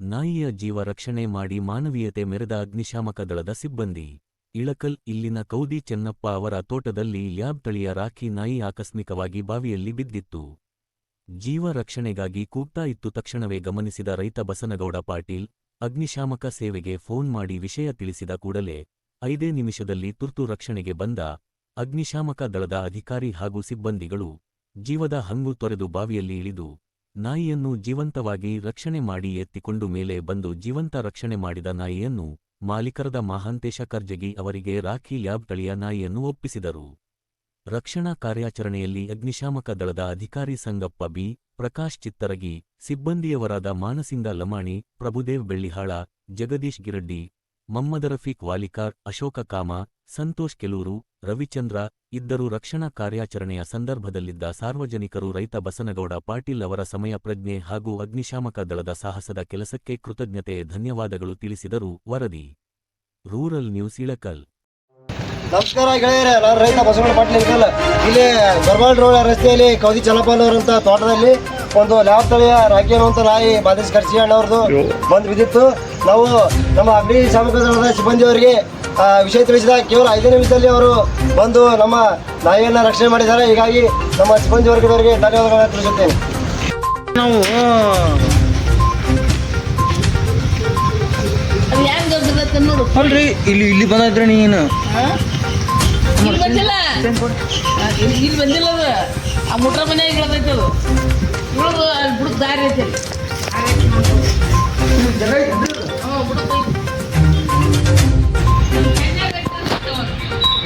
ನಾಯಿಯ ಜೀವ ರಕ್ಷಣೆ ಮಾಡಿ ಮಾನವೀಯತೆ ಮೆರೆದ ಅಗ್ನಿಶಾಮಕ ದಳದ ಸಿಬ್ಬಂದಿ. ಇಳಕಲ್, ಇಲ್ಲಿನ ಕೌದಿ ಚೆನ್ನಪ್ಪ ಅವರ ತೋಟದಲ್ಲಿ ಲ್ಯಾಬ್ ತಳಿಯ ರಾಖಿ ನಾಯಿ ಆಕಸ್ಮಿಕವಾಗಿ ಬಾವಿಯಲ್ಲಿ ಬಿದ್ದಿತ್ತು. ಜೀವ ರಕ್ಷಣೆಗಾಗಿ ಕೂಗ್ತಾ ಇತ್ತು ತಕ್ಷಣವೇ ಗಮನಿಸಿದ ರೈತ ಬಸನಗೌಡ ಪಾಟೀಲ್, ಅಗ್ನಿಶಾಮಕ ಸೇವೆಗೆ ಫೋನ್ ಮಾಡಿ ವಿಷಯ ತಿಳಿಸಿದ ಕೂಡಲೇ ಐದೇ ನಿಮಿಷದಲ್ಲಿ ತುರ್ತು ರಕ್ಷಣೆಗೆ ಬಂದ ಅಗ್ನಿಶಾಮಕ ದಳದ ಅಧಿಕಾರಿ ಹಾಗೂ ಸಿಬ್ಬಂದಿಗಳು ಜೀವದ ಹಂಗು ತೊರೆದು ಬಾವಿಯಲ್ಲಿ ಇಳಿದು ನಾಯಿಯನ್ನು ಜೀವಂತವಾಗಿ ರಕ್ಷಣೆ ಮಾಡಿ ಎತ್ತಿಕೊಂಡು ಮೇಲೆ ಬಂದು ಜೀವಂತ ರಕ್ಷಣೆ ಮಾಡಿದ ನಾಯಿಯನ್ನು ಮಾಲೀಕರದ ಮಹಾಂತೇಶ ಕರ್ಜಗಿ ಅವರಿಗೆ ರಾಖಿ ಲ್ಯಾಬ್ ತಳಿಯ ನಾಯಿಯನ್ನು ಒಪ್ಪಿಸಿದರು. ರಕ್ಷಣಾ ಕಾರ್ಯಾಚರಣೆಯಲ್ಲಿ ಅಗ್ನಿಶಾಮಕ ದಳದ ಅಧಿಕಾರಿ ಸಂಗಪ್ಪ ಬಿ. ಪ್ರಕಾಶ್ ಚಿತ್ತರಗಿ, ಸಿಬ್ಬಂದಿಯವರಾದ ಮಾನಸಿಂಗ ಲಮಾಣಿ, ಪ್ರಭುದೇವ್ ಬೆಳ್ಳಿಹಾಳ, ಜಗದೀಶ್ ಗಿರಡ್ಡಿ ಮಮ್ಮದ ರಫೀಕ್ ವಾಲಿಕಾರ್ ಅಶೋಕ ಕಾಮ ಸಂತೋಷ್ ಕೆಲೂರು ರವಿಚಂದ್ರ ಇದ್ದರು ರಕ್ಷಣಾ ಕಾರ್ಯಾಚರಣೆಯ ಸಂದರ್ಭದಲ್ಲಿದ್ದ ಸಾರ್ವಜನಿಕರು ರೈತ ಬಸನಗೌಡ ಪಾಟೀಲ್ ಅವರ ಸಮಯ ಪ್ರಜ್ಞೆ ಹಾಗೂ ಅಗ್ನಿಶಾಮಕ ದಳದ ಸಾಹಸದ ಕೆಲಸಕ್ಕೆ ಕೃತಜ್ಞತೆ ಧನ್ಯವಾದಗಳು ತಿಳಿಸಿದರು. ವರದಿ ರೂರಲ್ ನ್ಯೂಸ್ ಇಳಕಲ್. ನಮಸ್ಕಾರ ಗೆಳೆಯರೇ ನಾನು ರೈತ ಬಸವಣ್ಣ ಪಾಟೀಲ್ ಇಳ್ಕಲ್ ಇಲ್ಲಿ ಗರ್ವಾಲ್ ರೋಡ್ ರಸ್ತೆಯಲ್ಲಿ ಕೌದಿ ಚಲಪನವರಂತ ತೋಟದಲ್ಲಿ ಒಂದು ಲ್ಯಾಬ್ ತಳಿಯ ರಾಗಿ ಅನ್ನುವಂಥ ನಾಯಿ ಮಾದೇಶ್ ಖರ್ಚಿ ಅಣ್ಣವ್ರದ್ದು ಬಂದು ಬಿದ್ದಿತ್ತು. ನಾವು ನಮ್ಮ ಅಗ್ನಿ ಶಾಮಕ ದಳದ ಸಿಬ್ಬಂದಿಯವರಿಗೆ ಆ, ವಿಷಯ ತಿಳಿಸಿದ ಕೇವಲ ಐದು ನಿಮಿಷದಲ್ಲಿ ಅವರು ಬಂದು ನಮ್ಮ ನಾಯಿಯನ್ನು ರಕ್ಷಣೆ ಮಾಡಿದ್ದಾರೆ. ಹೀಗಾಗಿ ನಮ್ಮ ಸಿಬ್ಬಂದಿ ವರ್ಗದವರಿಗೆ ಧನ್ಯವಾದಗಳನ್ನು ತಿಳಿಸುತ್ತೇನೆ. ನಾವು ಅಲ್ರಿ ಇಲ್ಲಿ ಇಲ್ಲಿ ಬಂದಿದ್ರೆ ನೀನು ಬಂದಿಲ್ಲ. ಇಲ್ಲಿ ಬಂದಿಲ್ಲ ಅದು. ಆ ಮುಟ್ರ ಅದು. ಇಳದು ಅಲ್ಲಿ ದಾರಿ ಐತಿ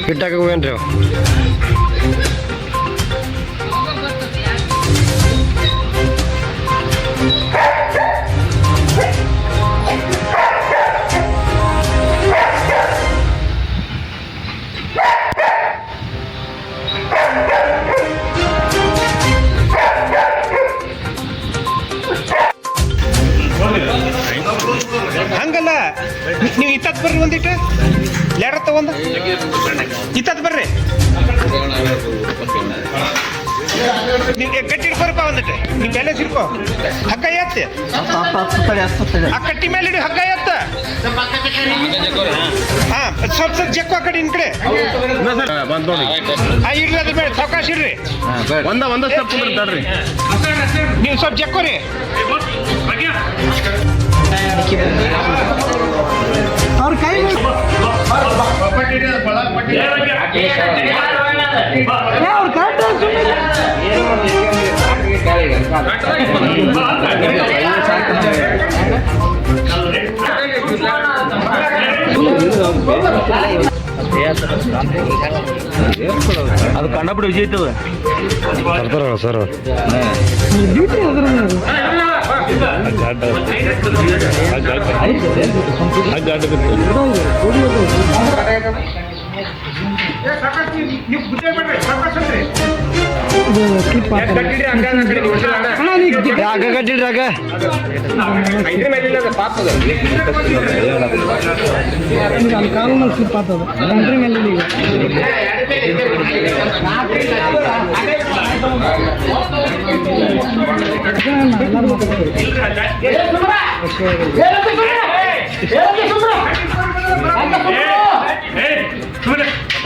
ಹಿಟ್ಟಾಕ ಹೋಗ್ಯಾನ್ರಿ ಹಂಗಲ್ಲ ನೀವು ಇತ್ತತ್ ಬರ್ರಿ ಒಂದಿಟ್ಟು ಲ್ಯಾಡ ತಗೊಂಡು ಇತ್ತದ ಬರ್ರಿ. ನೀವು ಗಟ್ಟಿ ಇಡ್ಕೊರಪ್ಪ ಒಂದಿಟ್ಟು ನೀವು ಮೇಲೆ ಸಿರ್ಕೋ ಹಗ್ಗ ಎತ್ತ. ಆ ಕಟ್ಟಿ ಮೇಲೆ ಇಡು ಹಗ್ಗ ಎತ್ತ. ಹಾ ಸ್ವಲ್ಪ ಸ್ವಲ್ಪ ಜಕ್ಕು ಆ ಕಡೆ ಇನ್ ಕಡೆ. ಆ ಇಡ್ರಿ ಅದ್ರ ಮೇಲೆ ಸಾವಕಾಶ ಇಡ್ರಿ. ಒಂದ ಒಂದ ಸ್ವಲ್ಪ ನೀವು ಸ್ವಲ್ಪ ಜಕ್ಕೋರಿ ಅದು ಕಂಡಪಟ್ಟು ವಿಜಯ್ ಐತದ ಸರ್ ನೀವು ಬುದ್ಧಿ ಮಾಡ್ರಿ ಸಾವಕಾಶ ಇಡ್ರಿ. ಗಟ್ಟಿ ಇಡ್ರಿ, ಹಂಗ ಆ ಕಡೆ ನೀವು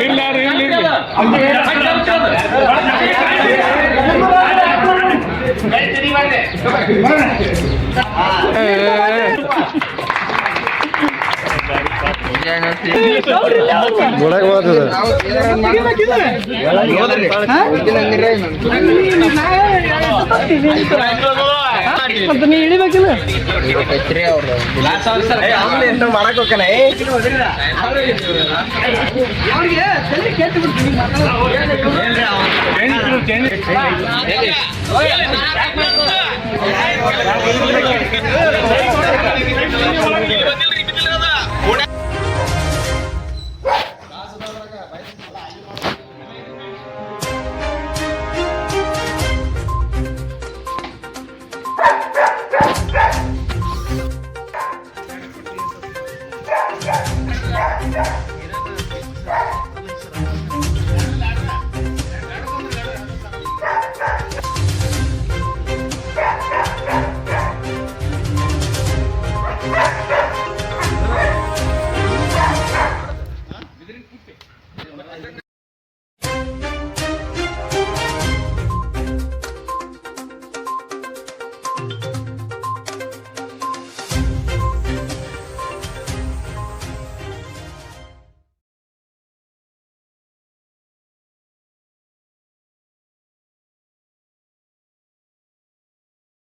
ಇಲ್ಲ ಗುಡಾಗ ಹೋಗ್ತದೆ ಮತ್ತೆ ನೀ ಇಳಿಬೇಕಿಲ್ಲ ಮಾಡಕ್ ಹೋಗ್ತಾನೆ